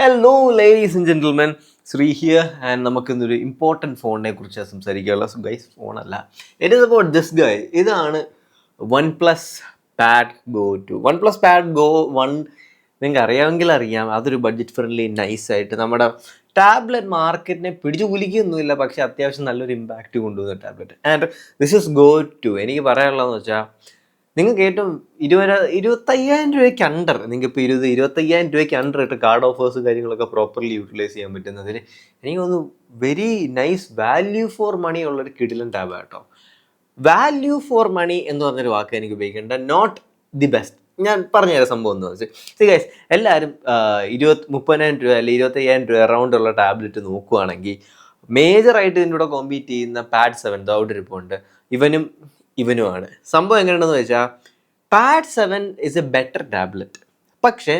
Hello ladies and gentlemen Shree here and നമുക്ക് ഇന്നൊരു important ഫോണിനെ കുറിച്ച് സംസാരിക്കാനുള്ള guys ഫോണല്ല it is about this guy ഇതാണ് OnePlus pad go two OnePlus pad go one നിങ്ങൾക്ക് അറിയാമെങ്കിൽ അറിയാം. അതൊരു ബഡ്ജറ്റ് ഫ്രണ്ട്ലി നൈസ് ആയിട്ട് നമ്മുടെ ടാബ്ലറ്റ് മാർക്കറ്റിനെ പിടിച്ചു കുലിക്കൊന്നുമില്ല പക്ഷേ അത്യാവശ്യം നല്ലൊരു ഇമ്പാക്റ്റ് കൊണ്ടുവന്ന tablet and this is go two എനിക്ക് പറയാനുള്ളതെന്ന് വെച്ചാൽ നിങ്ങൾക്ക് ഏറ്റവും ഇരുപത് ഇരുപത്തയ്യായിരം രൂപയ്ക്ക് അണ്ടർ നിങ്ങൾക്ക് ഇപ്പോൾ ഇരുപത് ഇരുപത്തയ്യായിരം രൂപയ്ക്ക് അണ്ടർ ഇട്ട് കാർഡ് ഓഫേഴ്സ് കാര്യങ്ങളൊക്കെ പ്രോപ്പർലി യൂട്ടിലൈസ് ചെയ്യാൻ പറ്റുന്നതിന് എനിക്ക് very nice value for money ഉള്ളൊരു കിടിലൻ ടാബ് കേട്ടോ. വാല്യൂ ഫോർ മണി എന്ന് പറഞ്ഞൊരു വാക്ക് എനിക്ക് ഉപയോഗിക്കേണ്ട. നോട്ട് ദി ബെസ്റ്റ് ഞാൻ പറഞ്ഞുതരാം സംഭവം എന്ന് വെച്ചാൽ സി ഗൈസ് എല്ലാവരും ഇരുപത് മുപ്പതിനായിരം രൂപ അല്ലെങ്കിൽ ഇരുപത്തയ്യായിരം രൂപ അറൗണ്ട് ഉള്ള ടാബ്ലറ്റ് നോക്കുവാണെങ്കിൽ മേജറായിട്ട് ഇതിന്റെ കൂടെ കോമ്പീറ്റ് ചെയ്യുന്ന പാഡ് സെവൻ ദൗട്ട് ഇരിപ്പുണ്ട് ഇവനും ഇവനുമാണ്. സംഭവം എങ്ങനെയാണെന്ന് വെച്ചാൽ pad seven is a better tablet പക്ഷേ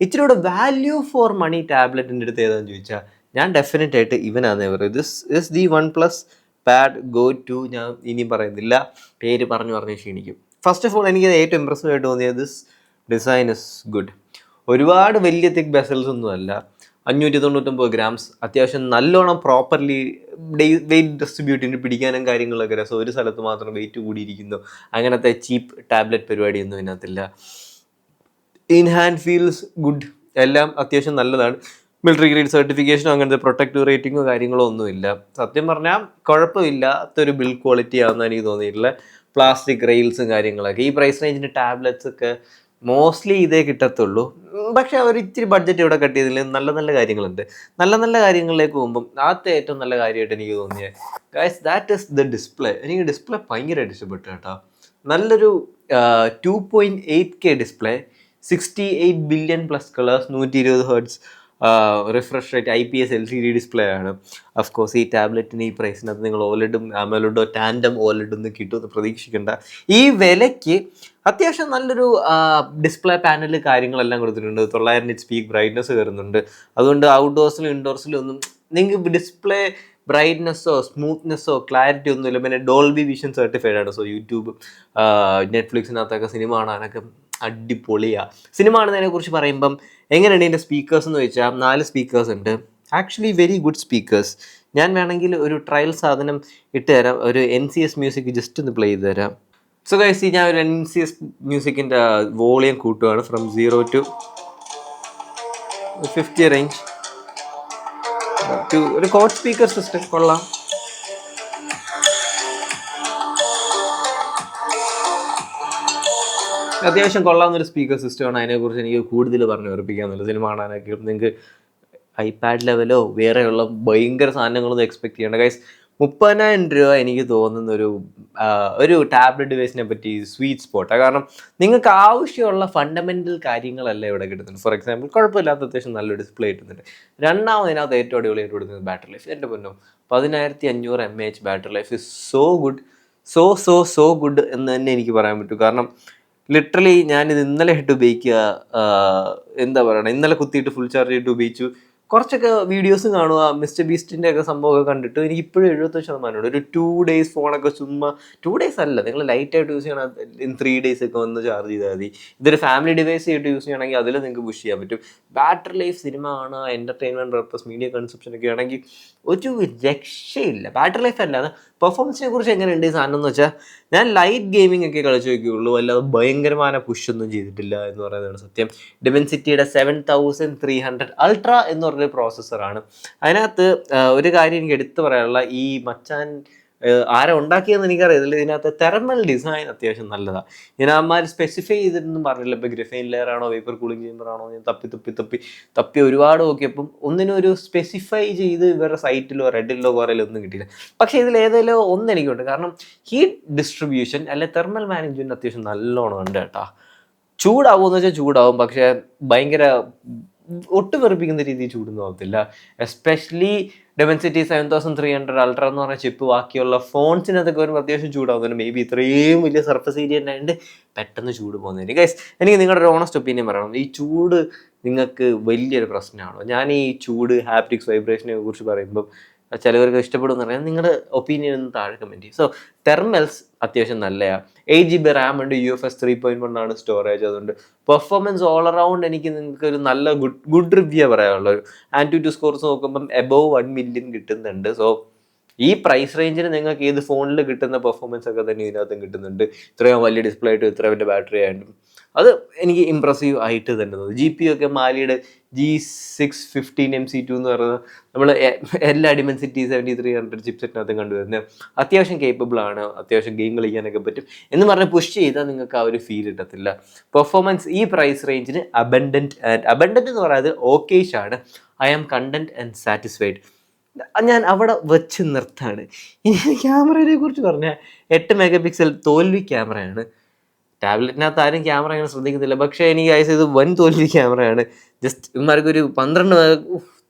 ഇച്ചിരി കൂടെ വാല്യൂ ഫോർ മണി ടാബ്ലറ്റിന്റെ അടുത്ത് ഏതാണെന്ന് ചോദിച്ചാൽ ഞാൻ ഡെഫിനറ്റ് ആയിട്ട് ഇവനാണെന്നേ പറയൂ this is the OnePlus pad go two ഞാൻ ഇനിയും പറയുന്നില്ല. പേര് പറഞ്ഞു പറഞ്ഞ് ക്ഷീണിക്കും. ഫസ്റ്റ് ഓഫ് ഓൾ എനിക്ക് ഏറ്റവും ഇമ്പ്രസീവ് ആയിട്ട് തോന്നിയത് ദിസ് ഡിസൈൻ ഇസ് ഗുഡ് ഒരുപാട് വലിയ തിക് ബെസൽസ് ഒന്നും അല്ല അഞ്ഞൂറ്റി തൊണ്ണൂറ്റൊമ്പത് ഗ്രാംസ്. അത്യാവശ്യം നല്ലോണം പ്രോപ്പർലി വെയിറ്റ് ഡിസ്ട്രിബ്യൂട്ടിന് പിടിക്കാനും കാര്യങ്ങളൊക്കെ രസം. ഒരു സ്ഥലത്ത് മാത്രം വെയിറ്റ് കൂടിയിരിക്കുന്നു. അങ്ങനത്തെ ചീപ്പ് ടാബ്ലറ്റ് പരിപാടിയൊന്നും ഇതിനകത്തില്ല. ഇൻ ഹാൻഡ് ഫീൽസ് ഗുഡ് എല്ലാം അത്യാവശ്യം നല്ലതാണ്. മിലിറ്ററി ഗ്രേഡ് സർട്ടിഫിക്കേഷനോ അങ്ങനത്തെ പ്രൊട്ടക്റ്റീവ് റേറ്റിങ്ങോ കാര്യങ്ങളോ ഒന്നുമില്ല. സത്യം പറഞ്ഞാൽ കുഴപ്പമില്ലാത്തൊരു ബിൽ ക്വാളിറ്റി ആണെന്നാണ് എനിക്ക് തോന്നിയിട്ടുള്ളത്. പ്ലാസ്റ്റിക് റെയിൽസും കാര്യങ്ങളൊക്കെ. ഈ പ്രൈസ് റേഞ്ചിന്റെ ടാബ്ലറ്റ്സ് ഒക്കെ മോസ്റ്റ്ലി ഇതേ കിട്ടത്തുള്ളൂ. പക്ഷെ അവർ ഇത്തിരി ബഡ്ജറ്റ് ഇവിടെ കട്ട് ചെയ്തതിൽ നല്ല നല്ല കാര്യങ്ങളുണ്ട്. നല്ല നല്ല കാര്യങ്ങളിലേക്ക് പോകുമ്പം ആദ്യത്തെ ഏറ്റവും നല്ല കാര്യമായിട്ട് എനിക്ക് തോന്നിയത് guys that is the display എനിക്ക് ഡിസ്പ്ലേ ഭയങ്കരമായിട്ട് ഇഷ്ടപ്പെട്ടു കേട്ടോ. നല്ലൊരു two point eight K display sixty eight billion plus colours നൂറ്റി ഇരുപത് hertz refresh rate I P S L C D display ആണ്. ഓഫ് കോഴ്സ് ഈ ടാബ്ലറ്റിന് ഈ പ്രൈസിനകത്ത് നിങ്ങൾ ഓലഡും ആമലോഡോ ടാൻഡം ഓലഡും കിട്ടുമെന്ന് പ്രതീക്ഷിക്കേണ്ട. ഈ വിലയ്ക്ക് അത്യാവശ്യം നല്ലൊരു ഡിസ്പ്ലേ പാനൽ കാര്യങ്ങളെല്ലാം കൊടുത്തിട്ടുണ്ട്. തൊള്ളായിരം എച്ച് പീക്ക് ബ്രൈറ്റ്നസ് കയറുന്നുണ്ട്. അതുകൊണ്ട് ഔട്ട്ഡോഴ്സിലും ഇൻഡോർസിലും ഒന്നും നിങ്ങൾക്ക് ഡിസ്പ്ലേ ബ്രൈറ്റ്നെസ്സോ സ്മൂത്ത്നെസ്സോ ക്ലാരിറ്റി ഒന്നുമില്ല. പിന്നെ ഡോൾബി വിഷൻ സർട്ടിഫൈഡ് ആണ്. സോ യൂട്യൂബ് നെറ്റ്ഫ്ലിക്സിനകത്തൊക്കെ സിനിമ കാണാനൊക്കെ അടിപൊളിയാണ് സിനിമ കാണുന്നതിനെ കുറിച്ച് പറയുമ്പം എങ്ങനെയാണ് ഇതിന്റെ സ്പീക്കേഴ്സ് എന്ന് ചോദിച്ചാൽ നാല് സ്പീക്കേഴ്സ് ഉണ്ട്. ആക്ച്വലി വെരി ഗുഡ് സ്പീക്കേഴ്സ് ഞാൻ വേണമെങ്കിൽ ഒരു ട്രയൽ സാധനം ഇട്ട് തരാം. ഒരു N C S music just ഒന്ന് പ്ലേ ചെയ്ത് തരാം. സോ ഗൈസ് ഞാൻ ഒരു എൻ സി എസ് മ്യൂസിക്കിന്റെ വോളിയം കൂട്ടുകയാണ് from zero to fifty range ഒരു കോട്ട് സ്പീക്കർ സിസ്റ്റം കൊള്ളാം. അത്യാവശ്യം കൊള്ളാവുന്ന ഒരു സ്പീക്കർ സിസ്റ്റമാണ് അതിനെക്കുറിച്ച് എനിക്ക് കൂടുതൽ പറഞ്ഞു ഉറപ്പിക്കാന്നുള്ളത് സിനിമ കാണാനൊക്കെ. നിങ്ങൾക്ക് ഐപാഡ് ലെവലോ വേറെയുള്ള ഭയങ്കര സാധനങ്ങളൊന്നും എക്സ്പെക്ട് ചെയ്യേണ്ട. ഗൈസ് മുപ്പതിനായിരം രൂപ എനിക്ക് തോന്നുന്ന ഒരു ഒരു ടാബ്ലറ്റ് ഡിവൈസിനെ പറ്റി സ്വീറ്റ് സ്പോട്ടാണ് കാരണം നിങ്ങൾക്ക് ആവശ്യമുള്ള ഫണ്ടമെന്റൽ കാര്യങ്ങളല്ല ഇവിടെ കിട്ടുന്നുണ്ട് ഫോർ എക്സാമ്പിൾ കുഴപ്പമില്ലാത്ത അത്യാവശ്യം നല്ലൊരു ഡിസ്പ്ലേ കിട്ടുന്നുണ്ട്. രണ്ടാമതിനകത്ത് ഏറ്റവും അടിപൊളിയായിട്ട് കൊടുക്കുന്നത് ബാറ്ററി ലൈഫ് എന്റെ പൊന്നും പതിനായിരത്തി അഞ്ഞൂറ് M H battery life is so good so so so good എന്ന് തന്നെ എനിക്ക് പറയാൻ പറ്റും. കാരണം ലിറ്ററലി ഞാനിത് ഇന്നലെ ഇട്ട് ഉപയോഗിക്കുക എന്താ പറയണ ഇന്നലെ കുത്തിയിട്ട് ഫുൾ ചാർജ് ചെയ്തിട്ട് ഉപയോഗിച്ചു. കുറച്ചൊക്കെ വീഡിയോസും കാണുക മിസ്റ്റർ ബീസ്റ്റിന്റെ ഒക്കെ സംഭവമൊക്കെ കണ്ടിട്ട് എനിക്ക് ഇപ്പോഴും എഴുപത്തഞ്ച് ശതമാനമുണ്ട്. ഒരു ടു ഡേയ്സ് ഫോണൊക്കെ ചുമ്മാ ടു ഡേയ്സ് അല്ല നിങ്ങൾ ലൈറ്റായിട്ട് യൂസ് ചെയ്യണം ഇൻ ത്രീ ഡേയ്സ് ഒക്കെ വന്ന് ചാർജ് ചെയ്താൽ മതി. ഇതൊരു ഫാമിലി ഡിവൈസ് ആയിട്ട് യൂസ് ചെയ്യണമെങ്കിൽ അതിൽ നിങ്ങൾക്ക് പുഷ് ചെയ്യാൻ പറ്റും. ബാറ്ററി ലൈഫ് സിനിമ കാണുക എന്റർടൈൻമെന്റ് പർപ്പസ് മീഡിയ കൺസപ്ഷൻ ഒക്കെ ആണെങ്കിൽ ഒരു രക്ഷയില്ല. ബാറ്ററി ലൈഫ് അല്ലാതെ പെർഫോമൻസിനെ കുറിച്ച് എങ്ങനെയുണ്ട് ഈ സാധനം എന്ന് വെച്ചാൽ ഞാൻ ലൈറ്റ് ഗെയിമിംഗ് ഒക്കെ കളിച്ച് നോക്കിയുള്ളൂ. അല്ലാതെ ഭയങ്കരമായ പുഷ് ഒന്നും ചെയ്തിട്ടില്ല എന്ന് പറയുന്നതാണ് സത്യം. ഡിമെൻസിറ്റിയുടെ seven thousand three hundred ultra എന്ന് പറഞ്ഞൊരു പ്രോസസ്സറാണ് അതിനകത്ത് ഒരു കാര്യം എനിക്ക് എടുത്തു പറയാനുള്ള ഈ മച്ചാൻ ആരാ ഉണ്ടാക്കിയെന്ന് എനിക്കറിയത്തില്ല. ഇതിനകത്ത് തെർമൽ ഡിസൈൻ അത്യാവശ്യം നല്ലതാണ് ഞാൻ അമ്മമാർ സ്പെസിഫൈ ചെയ്തിട്ടൊന്നും പറഞ്ഞില്ല. ഇപ്പോൾ ഗ്രഫൈൻ ലെയർ ആണോ വേപ്പർ കൂളിംഗ് ചേമ്പർ ആണോ ഞാൻ തപ്പി തപ്പി തപ്പി തപ്പി ഒരുപാട് നോക്കിയപ്പം ഒന്നിനും ഒരു സ്പെസിഫൈ ചെയ്ത് ഇവരുടെ സൈറ്റിലോ റെഡിലോ കുറേലോ ഒന്നും കിട്ടിയില്ല. പക്ഷേ ഇതിൽ ഏതെങ്കിലും ഒന്ന് എനിക്കുണ്ട്. കാരണം ഹീറ്റ് ഡിസ്ട്രിബ്യൂഷൻ അല്ലെ തെർമൽ മാനേജ്മെന്റ് അത്യാവശ്യം നല്ലോണം ഉണ്ട് കേട്ടോ. ചൂടാവുമെന്ന് വെച്ചാൽ ചൂടാവും. പക്ഷേ ഭയങ്കര ഒട്ടും വെറുപ്പിക്കുന്ന രീതിയിൽ ചൂടൊന്നും ആവത്തില്ല especially Dimensity seven thousand three hundred ultra എന്ന് പറഞ്ഞ ചിപ്പ് ബാക്കിയുള്ള ഫോൺസിനകത്തൊക്കെ വരുമ്പോൾ അത്യാവശ്യം ചൂടാവുന്നുണ്ട് മേ ബി ഇത്രയും വലിയ സർഫസ് ഏരിയ ഉണ്ടായിട്ട് പെട്ടെന്ന് ചൂട് പോകുന്നതിന് ഗൈസ് എനിക്ക് നിങ്ങളുടെ ഒരു ഓണസ്റ്റ് ഒപ്പീനിയൻ പറയണം. ഈ ചൂട് നിങ്ങൾക്ക് വലിയൊരു പ്രശ്നമാണോ? ഞാൻ ഈ ചൂട് ഹാപ്റ്റിക്സ് വൈബ്രേഷനെ കുറിച്ച് പറയുമ്പോൾ ചിലവർക്ക് ഇഷ്ടപ്പെടുമെന്ന് പറയാം. നിങ്ങളുടെ ഒപ്പീനിയൻ ഒന്ന് താഴെ കമന്റ് ചെയ്യും. സോ തെർമൽസ് അത്യാവശ്യം നല്ലതാണ് എയ്റ്റ് ജി ബി റാം ഉണ്ട് U F S three point one ആണ് സ്റ്റോറേജ് അതുകൊണ്ട് പെർഫോമൻസ് ഓൾ അറൗണ്ട് എനിക്ക് നിങ്ങൾക്ക് ഒരു നല്ല ഗുഡ് ഗുഡ് റിവ്യൂ പറയാനുള്ള ഒരു ആൻഡ് ടു സ്കോർസ് നോക്കുമ്പം എബോവ് വൺ മില്യൺ കിട്ടുന്നുണ്ട്. സോ ഈ പ്രൈസ് റേഞ്ചിന് നിങ്ങൾക്ക് ഏത് ഫോണിൽ കിട്ടുന്ന പെർഫോമൻസ് ഒക്കെ തന്നെ ഇതിനകത്തും കിട്ടുന്നുണ്ട്. ഇത്രയും വലിയ ഡിസ്പ്ലേ ആയിട്ട് ഇത്ര വലിയ ബാറ്ററി ആയിട്ടും. അത് എനിക്ക് ഇമ്പ്രസീവ് ആയിട്ട് തന്നെ തോന്നുന്നു. ജി പി ഒക്കെ മാലിയുടെ G six fifteen M C two എന്ന് പറയുന്നത് നമ്മൾ എല്ലാ ഡിമെൻസിറ്റി സെവന്റി ത്രീ ഹൺഡ്രഡ് ചിപ്സെറ്റിനകത്തും കണ്ടുവരുന്നത് അത്യാവശ്യം കേപ്പബിൾ ആണ്. അത്യാവശ്യം ഗെയിം കളിക്കാനൊക്കെ പറ്റും. എന്ന് പറഞ്ഞ് പുഷ് ചെയ്താൽ നിങ്ങൾക്ക് ആ ഒരു ഫീൽ കിട്ടത്തില്ല. പെർഫോമൻസ് ഈ പ്രൈസ് റേഞ്ചിന് അബൻഡന്റ് ആൻഡ് അബൻഡന്റ് എന്ന് പറയുന്നത് ഓക്കേഷ് ആണ്. I am content and satisfied ഞാൻ അവിടെ വെച്ച് നിർത്താണ്. ഇനി ക്യാമറയെ കുറിച്ച് പറഞ്ഞാൽ എട്ട് മെഗാ പിക്സൽ തോൽവി ക്യാമറയാണ്. ടാബ്ലറ്റിനകത്ത് ആരും ക്യാമറ അങ്ങനെ ശ്രദ്ധിക്കുന്നില്ല പക്ഷേ എനിക്ക് ഐസ് ഇത് വൻ തോൽവി ക്യാമറയാണ്. ജസ്റ്റ് ഇമാർക്കൊരു പന്ത്രണ്ട്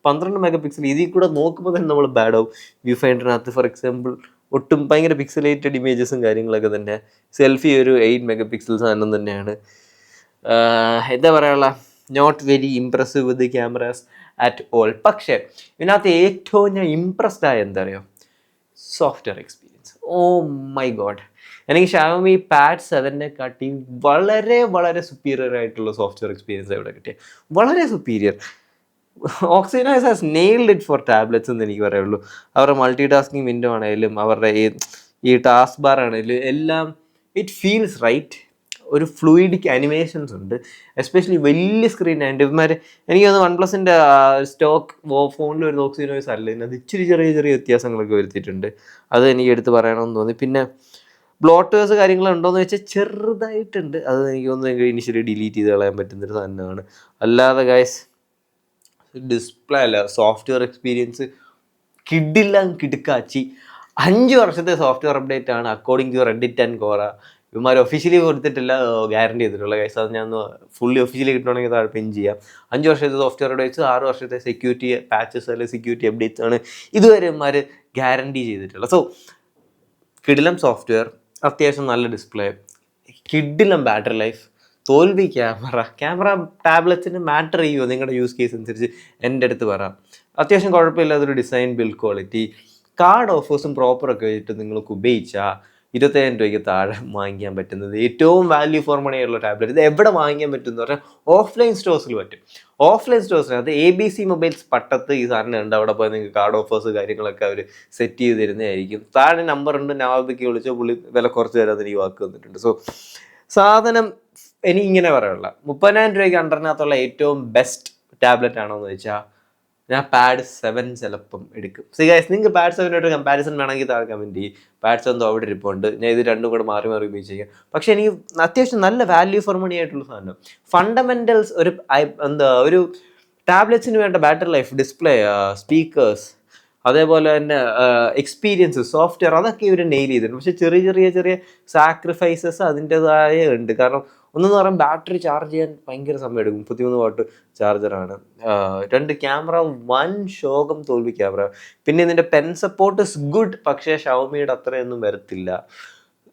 പന്ത്രണ്ട് മെഗാ പിക്സൽ ഇതിൽ കൂടെ നോക്കുമ്പോൾ തന്നെ നമ്മൾ ബാഡ് ആവും. വ്യൂ ഫൈൻഡറിനകത്ത് ഫോർ എക്സാമ്പിൾ ഒട്ടും ഭയങ്കര പിക്സലേറ്റഡ് ഇമേജസും കാര്യങ്ങളൊക്കെ തന്നെ. സെൽഫി ഒരു എയ്റ്റ് മെഗാ പിക്സൽ സാധനം തന്നെയാണ്. എന്താ പറയാനുള്ള? Not very impressive with cameras at all പക്ഷേ ഇതിനകത്ത് ഏറ്റവും ഞാൻ ഇംപ്രസ്ഡ് എന്താ പറയുക software experience oh my God എനിക്ക് ഷാമി പാഡ് സെവനെ കാട്ടി വളരെ വളരെ സുപ്പീരിയർ ആയിട്ടുള്ള സോഫ്റ്റ്വെയർ എക്സ്പീരിയൻസ് ഇവിടെ കിട്ടിയ. വളരെ superior OxygenOS has nailed it for tablets എന്ന് എനിക്ക് പറയുള്ളൂ അവരുടെ മൾട്ടി ടാസ്കിങ് വിൻഡോ ആണെങ്കിലും അവരുടെ ഈ ടാസ്ക് ബാർ ആണെങ്കിലും എല്ലാം ഇറ്റ് ഫീൽസ് റൈറ്റ് ഒരു ഫ്ലൂയിഡിക് അനിമേഷൻസ് ഉണ്ട്. എസ്പെഷ്യലി വലിയ സ്ക്രീൻ ആൻഡ് ഇവന്മാർ എനിക്ക് തോന്നുന്നു വൺ പ്ലസിന്റെ സ്റ്റോക്ക് ഫോണിൽ വരുന്ന ഓക്സിജനോയ്സ് അല്ല. ഇതിനകത്ത് ഇച്ചിരി ചെറിയ ചെറിയ വ്യത്യാസങ്ങളൊക്കെ വരുത്തിയിട്ടുണ്ട്. അത് എനിക്ക് എടുത്ത് പറയണമെന്ന് തോന്നി. പിന്നെ ബ്ലോട്ടേഴ്സ് കാര്യങ്ങളുണ്ടോയെന്ന് വെച്ചാൽ ചെറുതായിട്ടുണ്ട്. അത് എനിക്ക് തോന്നുന്നു ഇനിഷ്യലി ഡിലീറ്റ് ചെയ്ത് കളയാൻ പറ്റുന്ന ഒരു സാധനമാണ്. അല്ലാതെ ഗൈസ് ഡിസ്പ്ലേ അല്ല സോഫ്റ്റ്വെയർ എക്സ്പീരിയൻസ് കിഡില്ല കിടുക്കാച്ചി. അഞ്ച് വർഷത്തെ സോഫ്റ്റ്വെയർ അപ്ഡേറ്റ് ആണ് according to Reddit and Quora ഇവന്മാർ ഒഫീഷ്യലി കൊടുത്തിട്ടില്ല ഗ്യാരണ്ടി ചെയ്തിട്ടുള്ള കേസ് അത് ഞാൻ ഫുള്ളി ഒഫീഷ്യലി കിട്ടണമെങ്കിൽ താഴെ പിൻ ചെയ്യാം. അഞ്ച് വർഷത്തെ സോഫ്റ്റ്വെയർ അപ്ഡേറ്റ്സ് ആറ് വർഷത്തെ സെക്യൂരിറ്റി പാച്ചസ് അല്ലെങ്കിൽ സെക്യൂരിറ്റി അപ്ഡേറ്റ്സ് ആണ് ഇതുവരെ ഇവന്മാർ ഗ്യാരണ്ടി ചെയ്തിട്ടുള്ളത്. സോ കിടിലം സോഫ്റ്റ്വെയർ അത്യാവശ്യം നല്ല ഡിസ്പ്ലേ കിഡിലം ബാറ്ററി ലൈഫ് തോൽവി ക്യാമറ ക്യാമറ ടാബ്ലറ്റ്സിന് മാറ്റർ ചെയ്യുമോ നിങ്ങളുടെ യൂസ് കേസ് അനുസരിച്ച്? എന്റെ അടുത്ത് പറയാം. അത്യാവശ്യം കുഴപ്പമില്ലാത്തൊരു ഡിസൈൻ ബിൽഡ് ക്വാളിറ്റി കാർഡ് ഓഫേഴ്സും പ്രോപ്പറൊക്കെ വെച്ചിട്ട് നിങ്ങൾക്ക് ഉപയോഗിച്ചാൽ ഇരുപത്തയ്യായിരം രൂപയ്ക്ക് താഴെ വാങ്ങിക്കാൻ പറ്റുന്നത് ഏറ്റവും വാല്യൂ ഫോർ മണി ഉള്ള ടാബ്ലറ്റ് ഇത് എവിടെ വാങ്ങിക്കാൻ പറ്റും എന്ന് പറഞ്ഞാൽ ഓഫ്ലൈൻ സ്റ്റോഴ്സിൽ പറ്റും. ഓഫ്ലൈൻ സ്റ്റോഴ്സിനകത്ത് എ ബി സി മൊബൈൽസ് പട്ടത്ത് ഈ സാധനം ഉണ്ട് അവിടെ പോയി നിങ്ങൾക്ക് കാർഡ് ഓഫേഴ്സ് കാര്യങ്ങളൊക്കെ അവർ സെറ്റ് ചെയ്ത് തരുന്നതായിരിക്കും താഴെ നമ്പർ ഉണ്ട്. നവാബിക്ക് വിളിച്ചോ പുള്ളി വില കുറച്ച് തരാതെ എനിക്ക് വാക്ക് വന്നിട്ടുണ്ട് സോ സാധനം ഇനി ഇങ്ങനെ പറയാനുള്ള. മുപ്പതിനായിരം രൂപയ്ക്ക് അണ്ടറിനകത്തുള്ള ഏറ്റവും ബെസ്റ്റ് ടാബ്ലറ്റ് ആണോ എന്ന് വെച്ചാൽ ഞാൻ പാഡ് സെവൻ ചിലപ്പം എടുക്കും. സി ഗൈസ് നിങ്ങൾക്ക് പാഡ് സെവനായിട്ട് കമ്പാരിസൺ വേണമെങ്കിൽ താഴെ കമന്റ് ചെയ്യും. പാഡ് സെവൻ അവിടെ ഇരിപ്പുണ്ട്. ഞാൻ ഇത് രണ്ടും കൂടെ മാറി മാറി ഉപയോഗിച്ച് ചെയ്യാം. പക്ഷേ എനിക്ക് അത്യാവശ്യം നല്ല വാല്യൂ ഫോർ മണി ആയിട്ടുള്ള സാധനം. ഫണ്ടമെന്റൽസ് ഒരു എന്താ ഒരു ടാബ്ലറ്റ്സിന് വേണ്ട ബാറ്ററി ലൈഫ് ഡിസ്പ്ലേ സ്പീക്കേഴ്സ് അതേപോലെ തന്നെ എക്സ്പീരിയൻസ് സോഫ്റ്റ്വെയർ അതൊക്കെ ഇവർ നെയിൽ ചെയ്തിട്ടുണ്ട്. പക്ഷേ ചെറിയ ചെറിയ ചെറിയ സാക്രിഫൈസസ് അതിന്റെതായ ഉണ്ട്. കാരണം ഒന്നെന്ന് പറയാൻ ബാറ്ററി ചാർജ് ചെയ്യാൻ ഭയങ്കര സമയം എടുക്കും. മുപ്പത്തിമൂന്ന് വാട്ട് ചാർജറാണ് രണ്ട് ക്യാമറ വൻ ശോകം തോൽവി ക്യാമറ. പിന്നെ ഇതിന്റെ പെൻ സപ്പോർട്ട് ഇസ് ഗുഡ് പക്ഷേ ഷവമിയുടെ അത്രയൊന്നും വരത്തില്ല.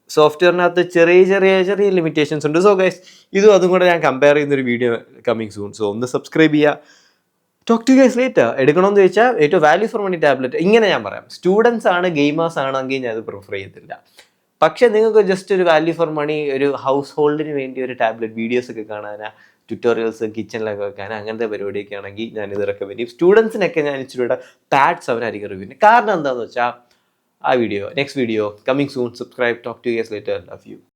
സോഫ്റ്റ്വെയറിനകത്ത് ചെറിയ ചെറിയ ചെറിയ ലിമിറ്റേഷൻസ് ഉണ്ട്. സോ ഗൈസ് ഇതും അതും കൂടെ ഞാൻ കമ്പയർ ചെയ്യുന്നൊരു വീഡിയോ കമ്മിങ് സൂൺ സോ ഒന്ന് സബ്സ്ക്രൈബ് ചെയ്യുക ടോക്ക് ടു ഗൈസ് ലേറ്റ് എടുക്കണമെന്ന് ചോദിച്ചാൽ ഏറ്റവും വാല്യൂ ഫോർ മണി ടാബ്ലറ്റ് ഇങ്ങനെ ഞാൻ പറയാം. സ്റ്റുഡൻസ് ആണ് ഗെയിമേഴ്സ് ആണെങ്കിൽ ഞാൻ അത് പ്രിഫർ ചെയ്യത്തില്ല. പക്ഷേ നിങ്ങൾക്ക് ജസ്റ്റ് ഒരു വാല്യൂ ഫോർ മണി ഒരു ഹൗസ് ഹോൾഡിന് വേണ്ടി ഒരു ടാബ്ലറ്റ് വീഡിയോസ് ഒക്കെ കാണാനാ ട്യൂട്ടോറിയൽസ് കിച്ചണിലൊക്കെ വെക്കാൻ അങ്ങനത്തെ പരിപാടിയൊക്കെ ആണെങ്കിൽ ഞാൻ ഇത് റെക്കമെൻഡ് ചെയ്യും. സ്റ്റുഡൻസിനൊക്കെ ഞാൻ ഇച്ചിരി കൂടെ പാഡ്സ് അവനായിരിക്കും റിവ്യൂ കാരണം എന്താണെന്ന് വെച്ചാൽ ആ video next video coming soon subscribe talk to years later love you